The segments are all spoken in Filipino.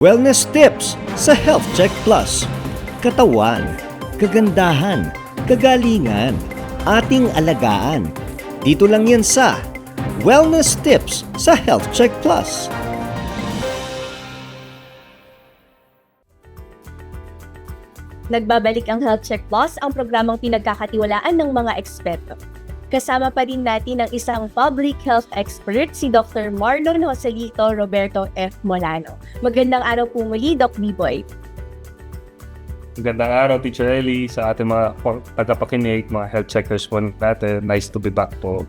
Wellness tips sa Health Check Plus. Katawan, kagandahan, kagalingan, ating alagaan. Dito lang yan sa Wellness tips sa Health Check Plus. Nagbabalik ang Health Check Plus, ang programang pinagkakatiwalaan ng mga eksperto. Kasama pa rin natin ang isang public health expert, si Dr. Marlon Joselito Roberto F. Molano. Magandang araw po muli, Doc B-Boy. Magandang araw, Teacher Ellie, sa ating mga tagapakinig, mga health checkers po natin. Nice to be back po.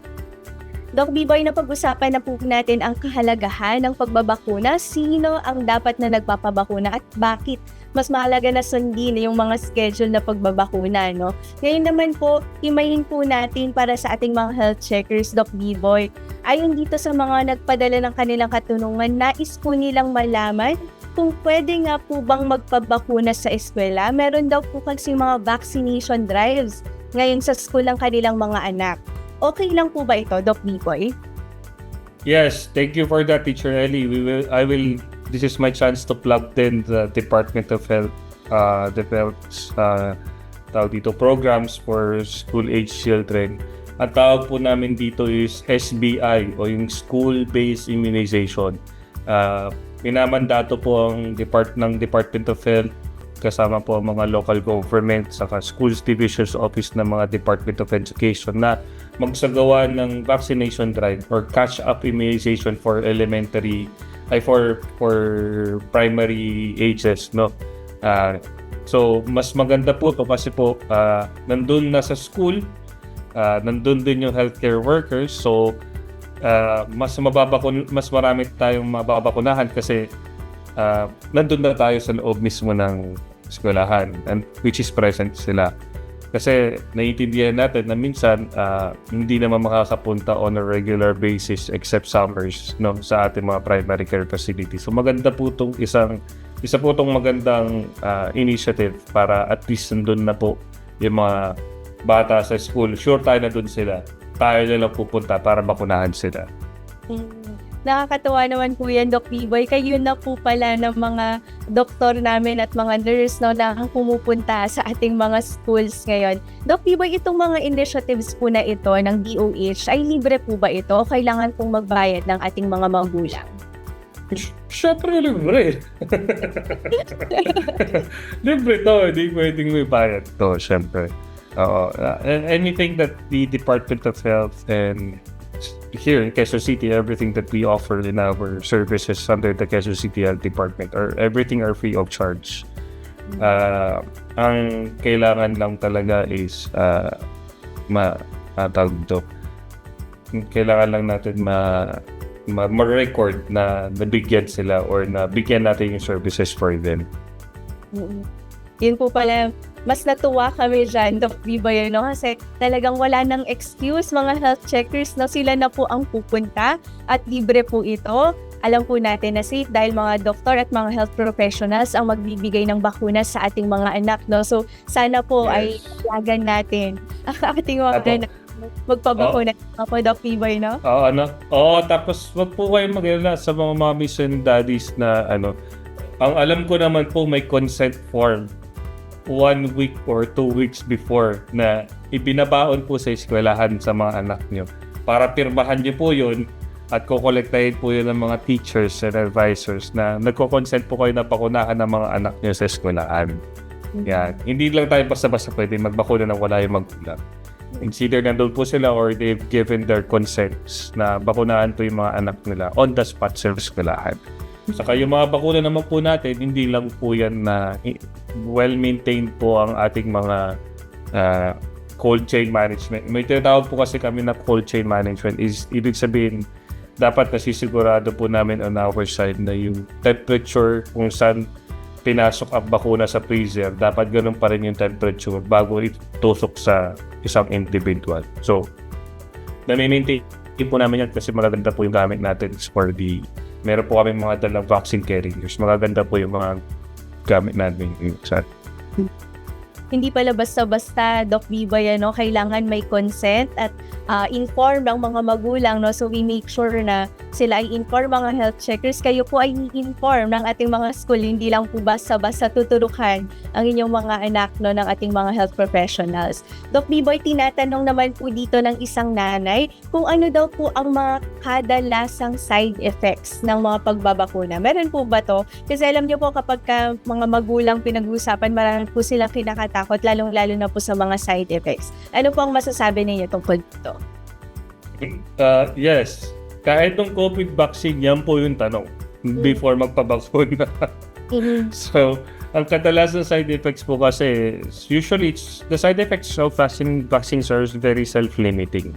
Doc B-Boy, napag-usapan na po natin ang kahalagahan ng pagbabakuna. Sino ang dapat na nagpapabakuna at bakit? Mas mahalaga na sundin yung mga schedule na pagbabakuna, no? Ngayon naman po, himayin po natin para sa ating mga health checkers, Doc B-Boy. Ayon dito sa mga nagpadala ng kanilang katunungan, nais po nilang malaman kung pwede nga po bang magpabakuna sa eskwela. Meron daw po kasi mga vaccination drives ngayon sa school ng kanilang mga anak. Okay lang po ba ito, Doc B-Boy? Yes, thank you for that, Teacher Ellie. We will, I will, this is my chance to plug in the Department of Health, uh, develops, uh, tawag dito, programs for school-age children. Ang tawag po namin dito is SBI o yung School-Based Immunization. Uh, minamandato po ang depart ng Department of Health kasama po ang mga local government saka schools divisions office ng mga Department of Education na magsagawa ng vaccination drive or catch up immunization for elementary ay for for primary ages no? Ah, so mas maganda po to kasi po ah, nandun na sa school ah, nandun din yung healthcare workers. So ah, mas mababakun mas marami tayong mababakunahan kasi ah, nandun na tayo sa loob mismo ng eskwelahan and which is present sila kasi naiintindihan natin na minsan ah, hindi naman makakapunta on a regular basis except summers no sa ating mga primary care facilities. So maganda po itong isang isa po itong magandang ah, initiative para at least nandun na po yung mga bata sa school. Sure tayo na dun sila. Tayo na lang pupunta para bakunahan sila. Mm, Nakakatawa naman po yan, Doc B-Boy. Kayo na po pala ng mga doktor namin at mga nurse no, na ang pumupunta sa ating mga schools ngayon. Doc B-Boy, itong mga initiatives po na ito ng DOH, ay libre po ba ito o kailangan pong magbayad ng ating mga magulang? Siyempre, libre. libre to. Hindi pwedeng may bayad to, siyempre. Oo. Uh, anything that the Department of Health and here in Quezon City, everything that we offer in our services under the Quezon City Health Department, or everything are free of charge. Uh, ang kailangan lang talaga is uh, ma uh, tawag dito. Kailangan lang natin ma ma- ma-record na nabigyan sila or na bigyan natin yung services for them. Mm. Yun po pala, mas natuwa kami dyan, Doc Biboy, no? Kasi talagang wala nang excuse mga health checkers, no? Sila na po ang pupunta at libre po ito. Alam po natin na safe dahil mga doktor at mga health professionals ang magbibigay ng bakuna sa ating mga anak, no? So, sana po ay Yes. lagan natin ang ating mga Apo. anak magpabakuna oh. po, Doc Biboy, no? Oo, ano? Oo, tapos wag po kayong mag sa mga mommies and daddies na ano. Ang alam ko naman po may consent form one week or two weeks before na ibinabaon po sa eskwelahan sa mga anak nyo. Para pirmahan nyo po yun at kukolektahin po yun ng mga teachers and advisors na nagko-consent po kayo na pakunahan ng mga anak nyo sa eskwelahan. Yan. Hindi lang tayo basta-basta pwede magbakuna ng wala yung magulang. Either nandun po sila or they've given their consents na bakunahan po yung mga anak nila on the spot sa eskwelahan. Saka yung mga bakuna naman po natin, hindi lang po yan na well-maintained po ang ating mga ah, cold chain management. May tinatawag po kasi kami na cold chain management is ibig sabihin dapat nasisigurado po namin on our side na yung temperature kung saan pinasok ang bakuna sa freezer, dapat ganun pa rin yung temperature bago itusok sa isang individual. So, nami-maintain po namin yan kasi magaganda po yung gamit natin for the meron po kami mga dalang vaccine carriers. Magaganda po yung mga gamit natin sa hindi pala basta-basta, Doc Biboy, ano, kailangan may consent at ah, inform ang mga magulang, no? So we make sure na sila ay inform mga health checkers. Kayo po ay i-inform ng ating mga school, hindi lang po basta-basta tuturukan ang inyong mga anak, no, ng ating mga health professionals. Doc Biboy, tinatanong naman po dito ng isang nanay kung ano daw po ang mga kadalasang side effects ng mga pagbabakuna. Meron po ba to? Kasi alam niyo po kapag ka mga magulang pinag-uusapan, marami po silang kinakatakot, lalong-lalo na po sa mga side effects. Ano po ang masasabi ninyo tungkol dito? Uh, yes. Kahit ng COVID vaccine, yan po yung tanong before magpabakuna. so, ang kadalasan side effects po kasi, usually, it's, the side effects of vaccine, vaccines are very self-limiting.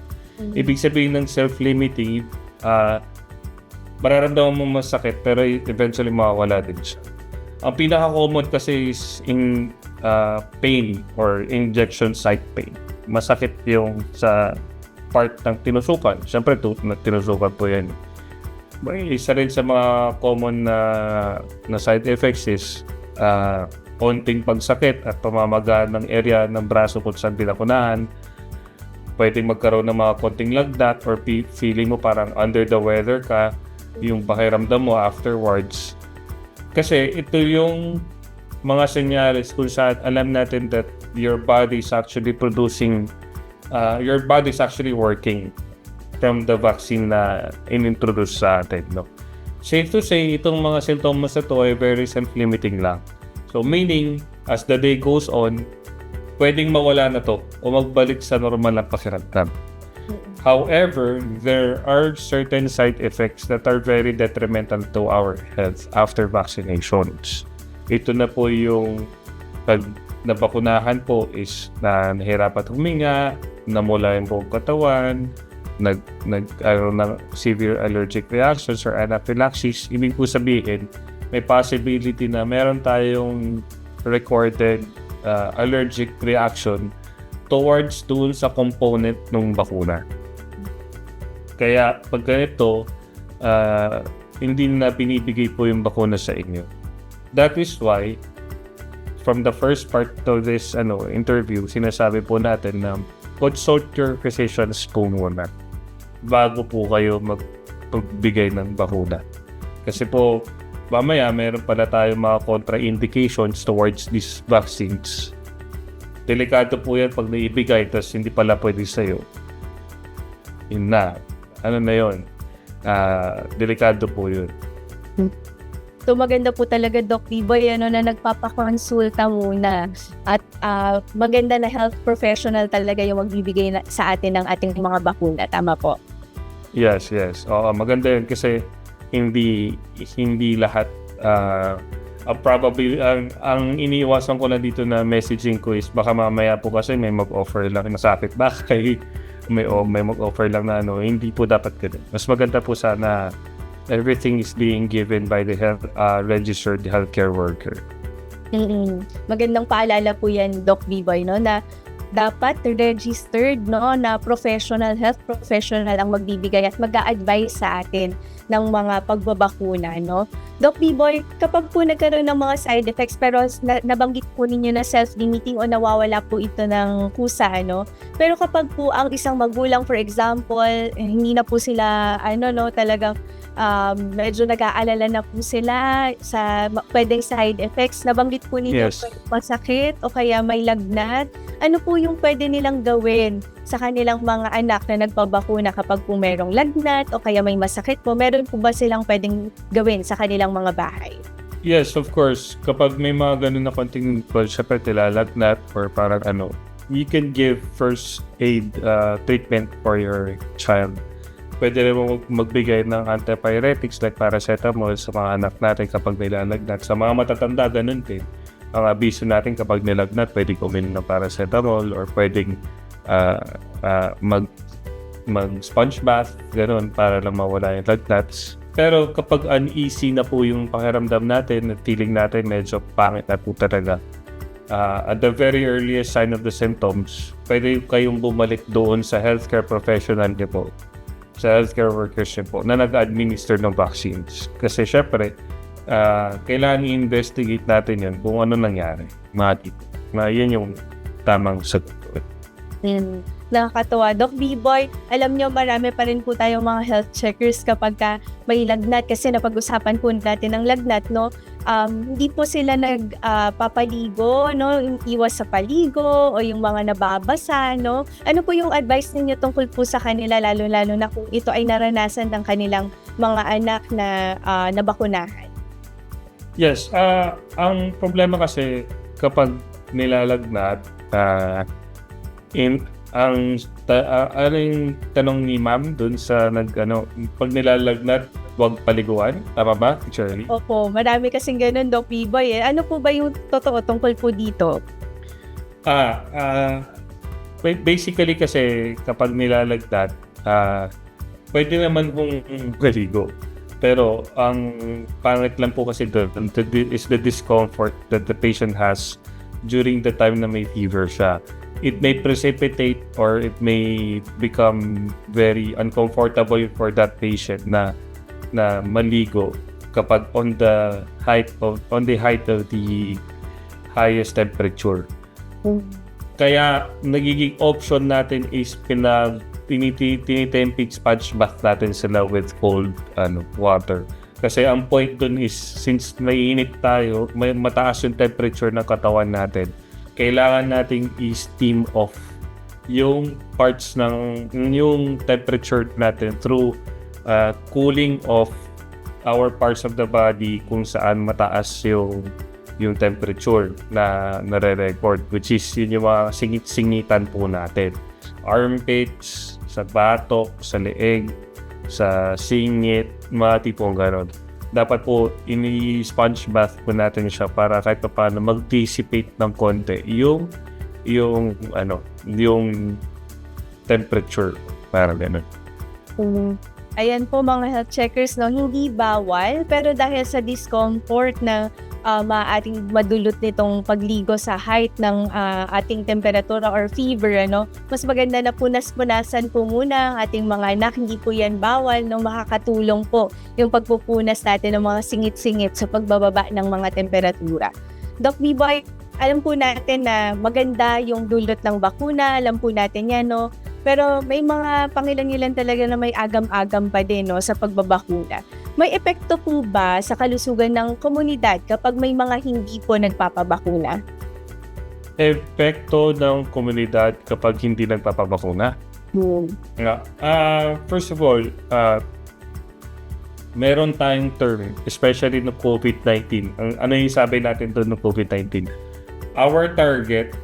Ibig sabihin ng self-limiting, uh, mararamdaman mo masakit pero eventually mawawala din siya. Ang pinaka-common kasi is in uh, pain or injection site pain. Masakit yung sa part ng tinusukan. Siyempre, tooth na tinusukan po yan. May isa rin sa mga common na, na side effects is uh, konting pagsakit at pamamaga ng area ng braso kung saan pinakunahan. Pwedeng magkaroon ng mga konting lagnat or feeling mo parang under the weather ka, yung pakiramdam mo afterwards. Kasi ito yung mga senyales kung saan alam natin that your body is actually producing, uh, your body is actually working from the vaccine na inintroduce sa atin. No? Safe to say, itong mga symptoms na to ay very self-limiting lang. So meaning, as the day goes on, pwedeng mawala na to o magbalik sa normal na pakiramdam. However, there are certain side effects that are very detrimental to our health after vaccinations. Ito na po yung pag nabakunahan po is na nahirapan huminga, namula yung buong katawan, nag, nag ano, ng severe allergic reactions or anaphylaxis. Ibig po sabihin, may possibility na meron tayong recorded uh, allergic reaction towards dun sa component ng bakuna. Kaya pag ganito, uh, hindi na binibigay po yung bakuna sa inyo. That is why, from the first part of this ano interview, sinasabi po natin na consult your physicians po muna bago po kayo magbigay ng bakuna. Kasi po, mamaya meron pala tayong mga contraindications towards these vaccines. Delikado po yan pag naibigay tapos hindi pala pwede sa'yo. Yun na. Ano na yun? Ah, delikado po yun. So maganda po talaga Doc Biboy ano na nagpapakonsulta muna at ah, maganda na health professional talaga yung magbibigay na, sa atin ng ating mga bakuna. Tama po. Yes, yes. Oo, maganda yun kasi hindi hindi lahat uh, probably ang, ang iniiwasan ko na dito na messaging ko is baka mamaya po kasi may mag-offer lang masakit ba kay may o may mag-offer lang na ano hindi po dapat ganun. Mas maganda po sana everything is being given by the health uh, registered healthcare worker. mm Magandang paalala po yan, Doc Biboy, no, na dapat registered no na professional health professional ang magbibigay at mag-a-advise sa atin ng mga pagbabakuna no Doc B-Boy, kapag po nagkaroon ng mga side effects pero na, nabanggit po ninyo na self-limiting o nawawala po ito ng kusa, ano? Pero kapag po ang isang magulang, for example, eh, hindi na po sila, ano, no, talagang um, medyo nag-aalala na po sila sa pwedeng side effects. Nabanggit po ninyo Yes. masakit o kaya may lagnat. Ano po yung pwede nilang gawin sa kanilang mga anak na nagpabakuna kapag po merong lagnat o kaya may masakit po? Meron po ba silang pwedeng gawin sa kanilang mga bahay? Yes, of course. Kapag may mga ganun na konting, well, syempre tilalagnat or parang ano, you can give first aid uh, treatment for your child. Pwede rin magbigay ng antipyretics like paracetamol sa mga anak natin kapag nilalagnat. Sa mga matatanda, ganun din. Ang abiso natin kapag nilagnat, pwede kuminom ng paracetamol or pwedeng uh, uh, mag mag sponge bath, ganun, para lang mawala yung lagnats. Pero kapag uneasy na po yung pakiramdam natin at feeling natin medyo pangit na po talaga, uh, at the very earliest sign of the symptoms, pwede kayong bumalik doon sa healthcare professional niyo po, sa healthcare workers niyo po, na nag-administer ng vaccines. Kasi syempre, uh, kailangan i-investigate natin yun kung ano nangyari. Mga tito. na yun yung tamang sagot. Yan. Nakakatawa. Doc B-Boy, alam nyo marami pa rin po tayong mga health checkers kapag ka may lagnat kasi napag-usapan po natin ng lagnat, no? Um, hindi po sila nagpapaligo, no? Yung Iwas sa paligo o yung mga nababasa, no? Ano po yung advice ninyo tungkol po sa kanila, lalo-lalo na kung ito ay naranasan ng kanilang mga anak na ah, nabakunahan? Yes, ah ang problema kasi kapag nilalagnat, ah in ang ta, ah, ano yung tanong ni ma'am dun sa nag ano, pag nilalagnat, huwag paliguan, tama ba, Shirley? Opo, marami kasing ganun, Doc B-Boy. Eh. Ano po ba yung totoo tungkol po dito? Ah, ba- basically kasi kapag nilalagnat, ah pwede naman kung paligo. Pero ang pangit lang po kasi doon the- is the discomfort that the patient has during the time na may fever siya. It may precipitate or it may become very uncomfortable for that patient na na maligo kapag on the height of on the height of the highest temperature. Kaya nagiging option natin is pinag tiniti tinitemping sponge bath natin sila with cold ano water. Kasi ang point dun is since mainit tayo, may mataas yung temperature ng katawan natin. Kailangan nating i-steam off yung parts ng yung temperature natin through uh, cooling off our parts of the body kung saan mataas yung yung temperature na nare-record which is yun yung mga singit-singitan po natin. Armpits, sa batok, sa leeg, sa singit, mga tipong ganon. Dapat po ini-sponge bath po natin siya para kahit pa paano mag-dissipate ng konti yung yung ano, yung temperature para ganun. Mm. Ayan po mga health checkers, no, hindi bawal, pero dahil sa discomfort na uh, maaaring madulot nitong pagligo sa height ng ah, ating temperatura or fever, ano, mas maganda na punas-punasan po muna ang ating mga anak. Hindi po yan bawal, no, makakatulong po yung pagpupunas natin ng mga singit-singit sa pagbababa ng mga temperatura. Doc B-Boy, alam po natin na maganda yung dulot ng bakuna, alam po natin yan, no? Pero may mga pangilan-ilan talaga na may agam-agam pa din no, sa pagbabakuna. May epekto po ba sa kalusugan ng komunidad kapag may mga hindi po nagpapabakuna? Epekto ng komunidad kapag hindi nagpapabakuna. Hmm. Nga. Ah, first of all, ah, meron tayong term, especially no COVID-19. Ang, ano yung sabi natin doon ng COVID-19? Our target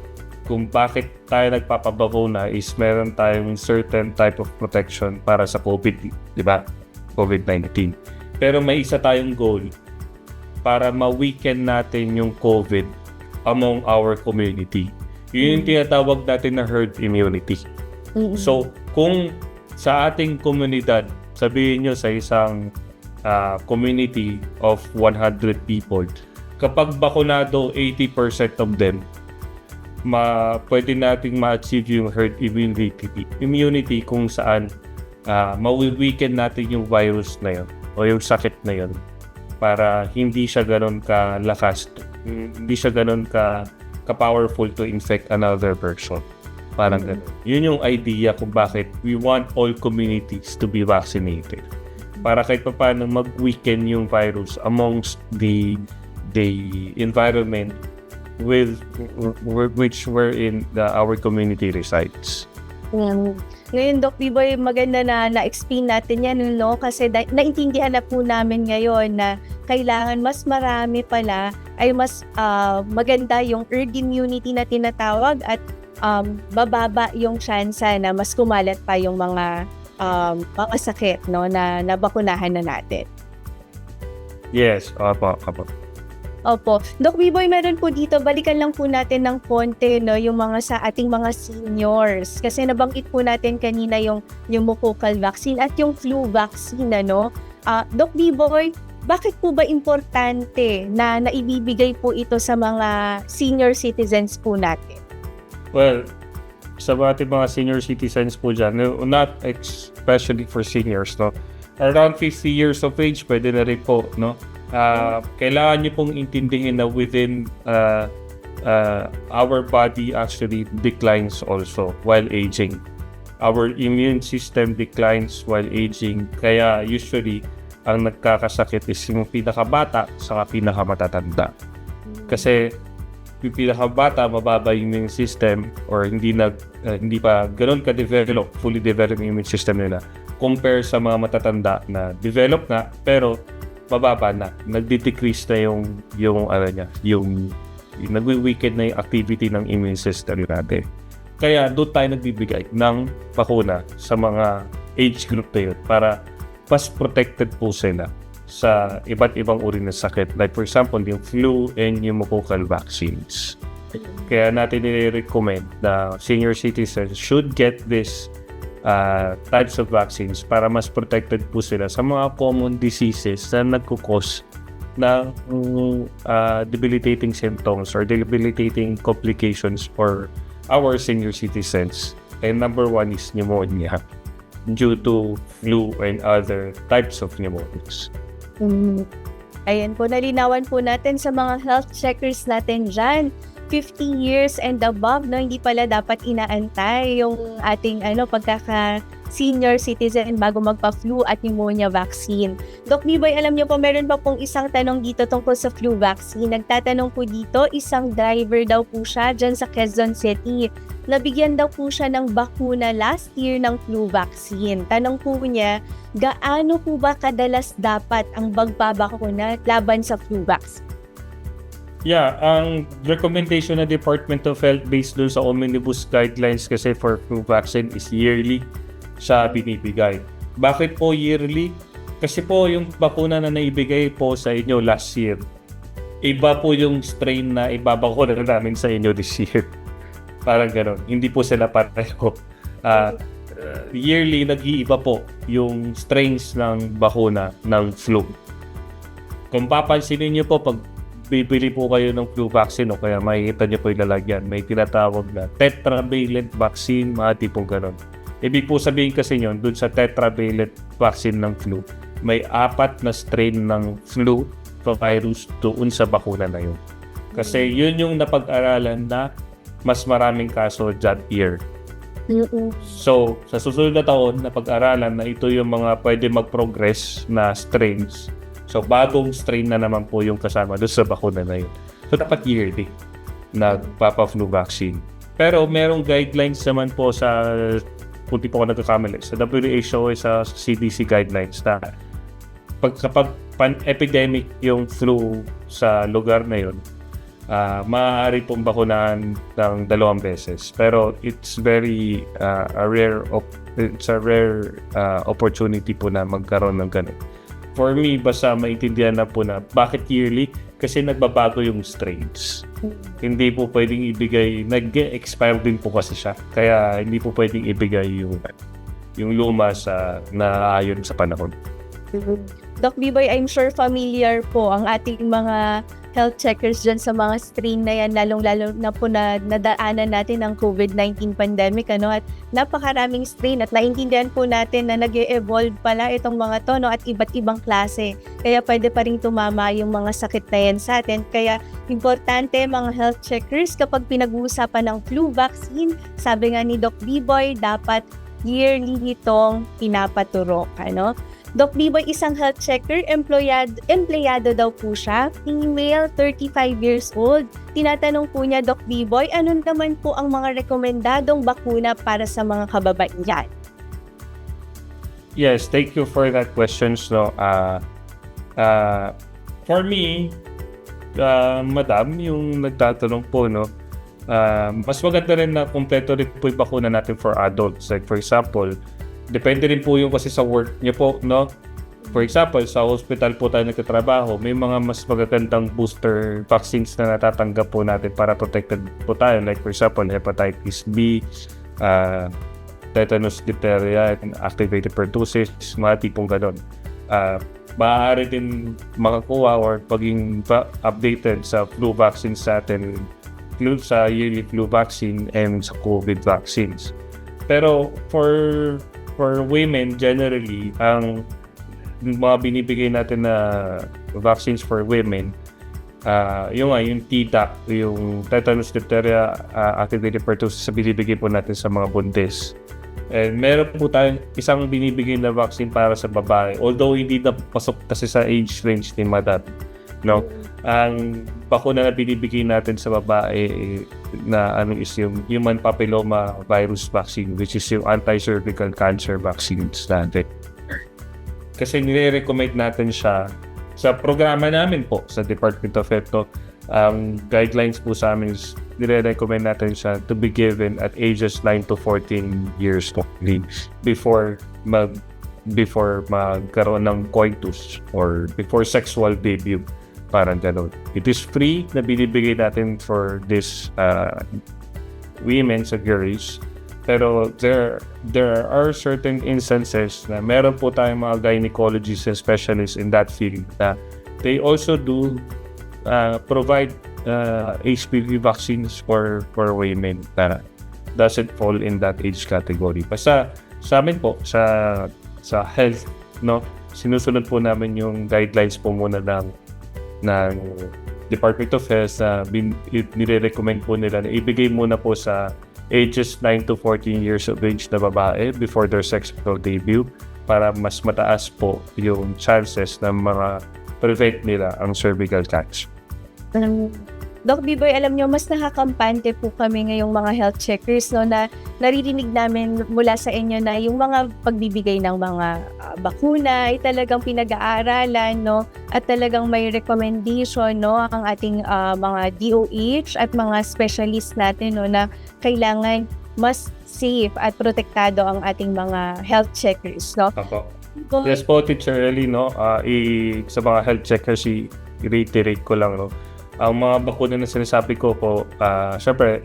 kung bakit tayo nagpapabakuna is meron tayong certain type of protection para sa COVID, di ba? COVID-19. Pero may isa tayong goal para ma-weaken natin yung COVID among our community. Yun yung tinatawag natin na herd immunity. So, kung sa ating komunidad, sabihin nyo sa isang ah, community of 100 people, kapag bakunado 80% of them, ma pwede nating ma-achieve yung herd immunity immunity kung saan uh, ma-weaken natin yung virus na yun o yung sakit na yun para hindi siya ganun kalakas hindi siya ganun ka ka-powerful to infect another person. Parang ganun. Yun yung idea kung bakit we want all communities to be vaccinated. Para kahit pa paano mag-weaken yung virus amongst the the environment with which were in the, our community resides. Mm. Ngayon, Doc B-Boy, maganda na na-explain natin yan, no? Kasi da- naintindihan na po namin ngayon na kailangan mas marami pala ay mas ah, maganda yung herd immunity na tinatawag at um, bababa yung tsansa na mas kumalat pa yung mga um, mga sakit no, na nabakunahan na natin. Yes, opo, opo. Opo. Doc B-Boy, meron po dito, balikan lang po natin ng konti, no, yung mga sa ating mga seniors. Kasi nabanggit po natin kanina yung pneumococcal vaccine at yung flu vaccine, ano. Ah, Doc B-Boy, bakit po ba importante na naibibigay po ito sa mga senior citizens po natin? Well, sa ating mga senior citizens po dyan, no, not especially for seniors, no? Around 50 years of age, pwede na rin po, no? Ah, kailangan nyo pong intindihin na within ah, uh, our body actually declines also while aging. Our immune system declines while aging. Kaya usually, ang nagkakasakit is yung pinakabata sa pinakamatatanda. Kasi yung pinakabata, mababa yung immune system or hindi nag uh, hindi pa ganoon ka-develop, fully developed immune system nila compare sa mga matatanda na develop nga pero mababa na. Nagde-decrease na yung yung ano niya, yung, yung nagwi-weaken na yung activity ng immune system natin. Kaya doon tayo nagbibigay ng bakuna sa mga age group na yun para mas protected po sila sa iba't ibang uri ng sakit. Like for example, yung flu and pneumococcal vaccines. Kaya natin nire-recommend na senior citizens should get this uh, types of vaccines para mas protected po sila sa mga common diseases na nagkukos ng uh, debilitating symptoms or debilitating complications for our senior citizens. And number one is pneumonia due to flu and other types of pneumonias. Mm. Ayan po, nalinawan po natin sa mga health checkers natin dyan. 50 years and above, no, hindi pala dapat inaantay yung ating ano, pagkaka senior citizen bago magpa-flu at pneumonia vaccine. Doc Biboy, alam niyo po, meron pa pong isang tanong dito tungkol sa flu vaccine. Nagtatanong po dito, isang driver daw po siya dyan sa Quezon City. Nabigyan daw po siya ng bakuna last year ng flu vaccine. Tanong po niya, gaano po ba kadalas dapat ang magbabakuna laban sa flu vaccine? Yeah, ang recommendation ng Department of Health based dun sa omnibus guidelines kasi for flu vaccine is yearly siya binibigay. Bakit po yearly? Kasi po yung bakuna na naibigay po sa inyo last year, iba po yung strain na ibabakuna namin sa inyo this year. Parang gano'n. Hindi po sila pareho. Uh, yearly, nag-iiba po yung strains ng bakuna ng flu. Kung papansinin niyo po, pag bibili po kayo ng flu vaccine o kaya makikita niyo po yung lalagyan, may tinatawag na tetravalent vaccine, mga tipong ganon. Ibig po sabihin kasi yun, dun sa tetravalent vaccine ng flu, may apat na strain ng flu virus doon sa bakuna na yun. Kasi yun yung napag-aralan na mas maraming kaso that year. So, sa susunod na taon, napag-aralan na ito yung mga pwede mag-progress na strains So, bagong strain na naman po yung kasama doon sa bakuna na yun. So, dapat yearly nagpapa-flu vaccine. Pero merong guidelines naman po sa kung di po ako nagkakamali, sa WHO sa CDC guidelines na pag kapag pan-epidemic yung flu sa lugar na yun, uh, maaari pong bakunahan ng dalawang beses. Pero it's very uh, a rare op- it's a rare uh, opportunity po na magkaroon ng ganun for me, basta maintindihan na po na bakit yearly? Kasi nagbabago yung strains. Hindi po pwedeng ibigay, nag-expire din po kasi siya. Kaya hindi po pwedeng ibigay yung yung luma sa naayon sa panahon. Doc Biboy, I'm sure familiar po ang ating mga health checkers dyan sa mga strain na yan, lalong-lalo na po na nadaanan natin ang COVID-19 pandemic, ano, at napakaraming strain at naintindihan po natin na nag evolve pala itong mga to, no, at iba't ibang klase. Kaya pwede pa rin tumama yung mga sakit na yan sa atin. Kaya importante mga health checkers kapag pinag-uusapan ng flu vaccine, sabi nga ni Doc B-Boy, dapat yearly itong pinapaturok, ano? Doc Biboy, isang health checker, empleyado, empleyado daw po siya, female, 35 years old. Tinatanong po niya, Doc Biboy, ano naman po ang mga rekomendadong bakuna para sa mga kababaihan? Yes, thank you for that questions. No, uh, uh, for me, uh, madam, yung nagtatanong po, no, uh, mas maganda rin na kumpleto rin po yung bakuna natin for adults. Like for example, depende rin po yung kasi sa work niyo po, no? For example, sa hospital po tayo nagtatrabaho, may mga mas magagandang booster vaccines na natatanggap po natin para protected po tayo. Like for example, hepatitis B, uh, tetanus, diphtheria, activated pertussis, mga tipong ganon. Uh, maaari din makakuha or paging updated sa flu vaccines natin sa yearly flu vaccine and sa COVID vaccines. Pero for for women generally, ang mga binibigay natin na vaccines for women, ah yung nga, yung TDAC, yung tetanus diphtheria uh, activated pertussis sa binibigay po natin sa mga buntis. And meron po tayong isang binibigay na vaccine para sa babae. Although hindi na pasok kasi sa age range ni madam. No? Ang bakuna na binibigay natin sa babae eh, na ano is yung human papilloma virus vaccine which is yung anti-cervical cancer vaccines natin. Kasi nire-recommend natin siya sa programa namin po sa Department of Health. no, Ang guidelines po sa amin is nire-recommend natin siya to be given at ages 9 to 14 years only before mag before magkaroon ng coitus or before sexual debut parang ganun. It is free na binibigay natin for this uh, women sa girls pero there there are certain instances na meron po tayong mga gynecologists and specialists in that field na they also do uh, provide uh, HPV vaccines for for women na doesn't fall in that age category. Basta sa amin po sa sa health no sinusunod po namin yung guidelines po muna ng ng Department of Health na bin, nire-recommend po nila na ibigay muna po sa ages 9 to 14 years of age na babae before their sexual debut para mas mataas po yung chances na mga prevent nila ang cervical cancer. Doc Biboy, alam nyo, mas nakakampante po kami ngayong mga health checkers, no, na naririnig namin mula sa inyo na yung mga pagbibigay ng mga ah, bakuna ay talagang pinag-aaralan, no, at talagang may recommendation, no, ang ating ah, mga DOH at mga specialist natin, no, na kailangan mas safe at protektado ang ating mga health checkers, no. Ako. Yes po, Teacher Ellie, no? Ah, i, sa mga health checkers, i-reiterate ko lang, no? Ang mga bakuna na sinasabi ko po, ah, syempre,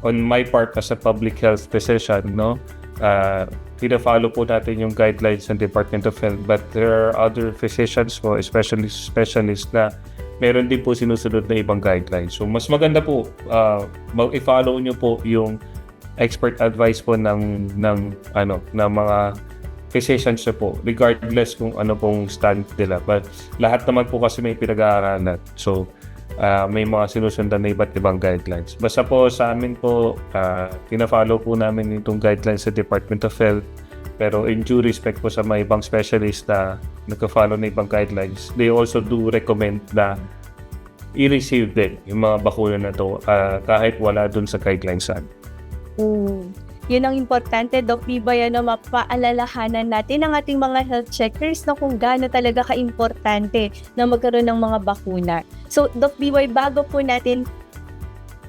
on my part as a public health physician, no? Uh, pina-follow po natin yung guidelines ng Department of Health but there are other physicians po, especially specialists na meron din po sinusunod na ibang guidelines. So mas maganda po uh, mag-follow nyo po yung expert advice po ng ng ano ng mga physicians po regardless kung ano pong stand nila but lahat naman po kasi may pinag-aaralan so ah, may mga sinusundan na iba't ibang guidelines. Basta po sa amin po uh, tina-follow po namin itong guidelines sa Department of Health. Pero in due respect po sa mga ibang specialist na nagka-follow na ibang guidelines they also do recommend na i-receive din yung mga bakuna na to ah, kahit wala dun sa guidelines. Sa Mm. Yun ang importante, Doc Biboy, ano, mapaalalahanan natin ang ating mga health checkers na kung gaano talaga ka-importante na magkaroon ng mga bakuna. So, Doc Biboy, bago po natin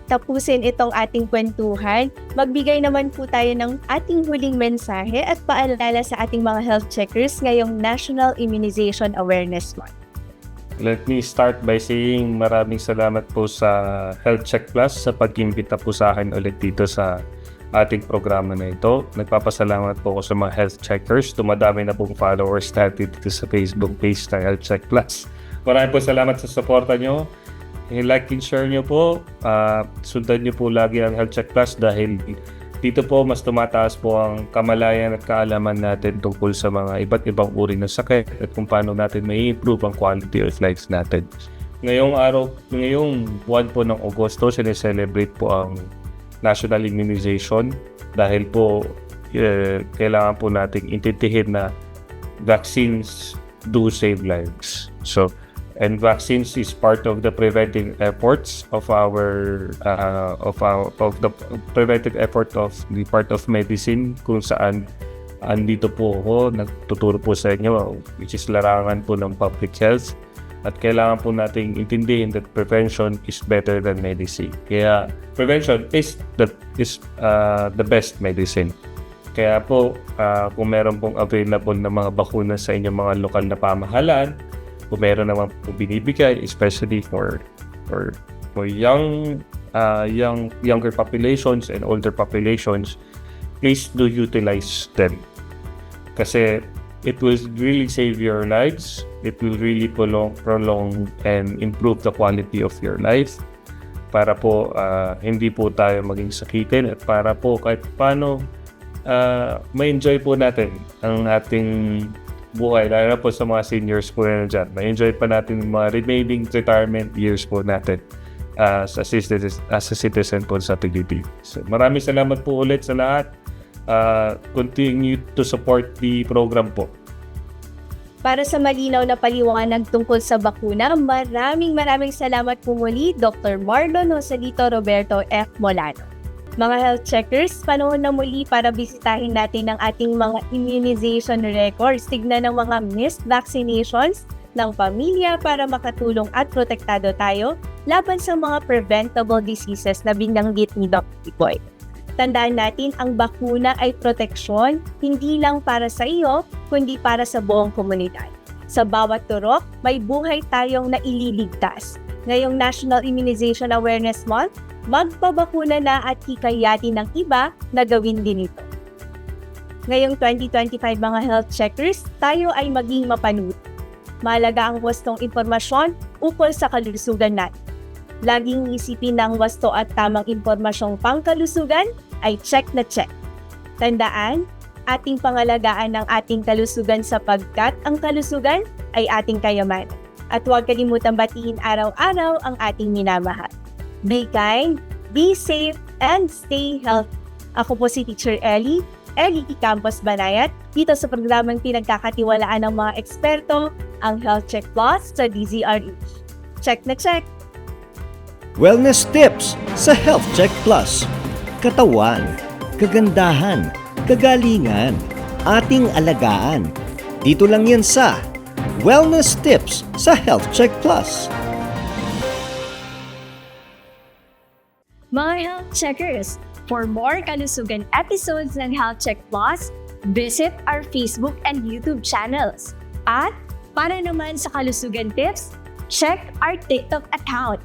tapusin itong ating kwentuhan, magbigay naman po tayo ng ating huling mensahe at paalala sa ating mga health checkers ngayong National Immunization Awareness Month. Let me start by saying maraming salamat po sa Health Check Plus sa pag-imbita po sa akin ulit dito sa ating programa na ito. Nagpapasalamat po ako sa mga health checkers. Tumadami na pong followers natin dito sa Facebook page ng Health Check Plus. Maraming po salamat sa suporta nyo. I-like and share nyo po. Ah, sundan nyo po lagi ang Health Check Plus dahil dito po mas tumataas po ang kamalayan at kaalaman natin tungkol sa mga iba't ibang uri ng sakit at kung paano natin may improve ang quality of life natin. Ngayong araw, ngayong buwan po ng Agosto, sineselebrate po ang national immunization dahil po eh, kailangan po nating intindihin na vaccines do save lives. So, and vaccines is part of the preventive efforts of our uh, of our of the preventive effort of the part of medicine kung saan andito po ako nagtuturo po sa inyo which is larangan po ng public health at kailangan po nating intindihin that prevention is better than medicine. Kaya prevention is the is uh, the best medicine. Kaya po uh, kung meron pong available na mga bakuna sa inyong mga lokal na pamahalaan, kung meron naman po binibigay especially for for for young uh, young younger populations and older populations, please do utilize them. Kasi it will really save your lives. It will really prolong, prolong and improve the quality of your life para po ah, hindi po tayo maging sakitin at para po kahit paano ah, ma-enjoy po natin ang ating buhay, lalo po sa mga seniors po na dyan. Ma-enjoy pa natin yung mga remaining retirement years po natin as a citizen, as a citizen po sa Pilipinas. So, maraming salamat po ulit sa lahat. Uh, continue to support the program po. Para sa malinaw na paliwanag tungkol sa bakuna, maraming maraming salamat po muli Dr. Marlon Joselito Roberto F. Molano. Mga health checkers, panahon na muli para bisitahin natin ang ating mga immunization records, tignan ng mga missed vaccinations ng pamilya para makatulong at protektado tayo laban sa mga preventable diseases na binanggit ni Dr. Boy. Tandaan natin, ang bakuna ay proteksyon, hindi lang para sa iyo, kundi para sa buong komunidad. Sa bawat turok, may buhay tayong naililigtas. Ngayong National Immunization Awareness Month, magpabakuna na at hikayatin ng iba na gawin din ito. Ngayong 2025 mga health checkers, tayo ay maging mapanuri. Mahalaga ang wastong impormasyon ukol sa kalusugan natin. Laging isipin ng wasto at tamang impormasyong pangkalusugan ay check na check. Tandaan, ating pangalagaan ng ating kalusugan sapagkat ang kalusugan ay ating kayamanan. At huwag kalimutang batiin araw-araw ang ating minamahal. Be kind, be safe, and stay healthy. Ako po si Teacher Ellie, Ellie E. Campos Banayat, dito sa programang pinagkakatiwalaan ng mga eksperto, ang Health Check Plus sa DZRH. Check na check! Wellness tips sa Health Check Plus. Katawan, kagandahan, kagalingan, ating alagaan. Dito lang yan sa Wellness tips sa Health Check Plus. Mga health checkers, for more kalusugan episodes ng Health Check Plus, visit our Facebook and YouTube channels. At para naman sa kalusugan tips, check our TikTok account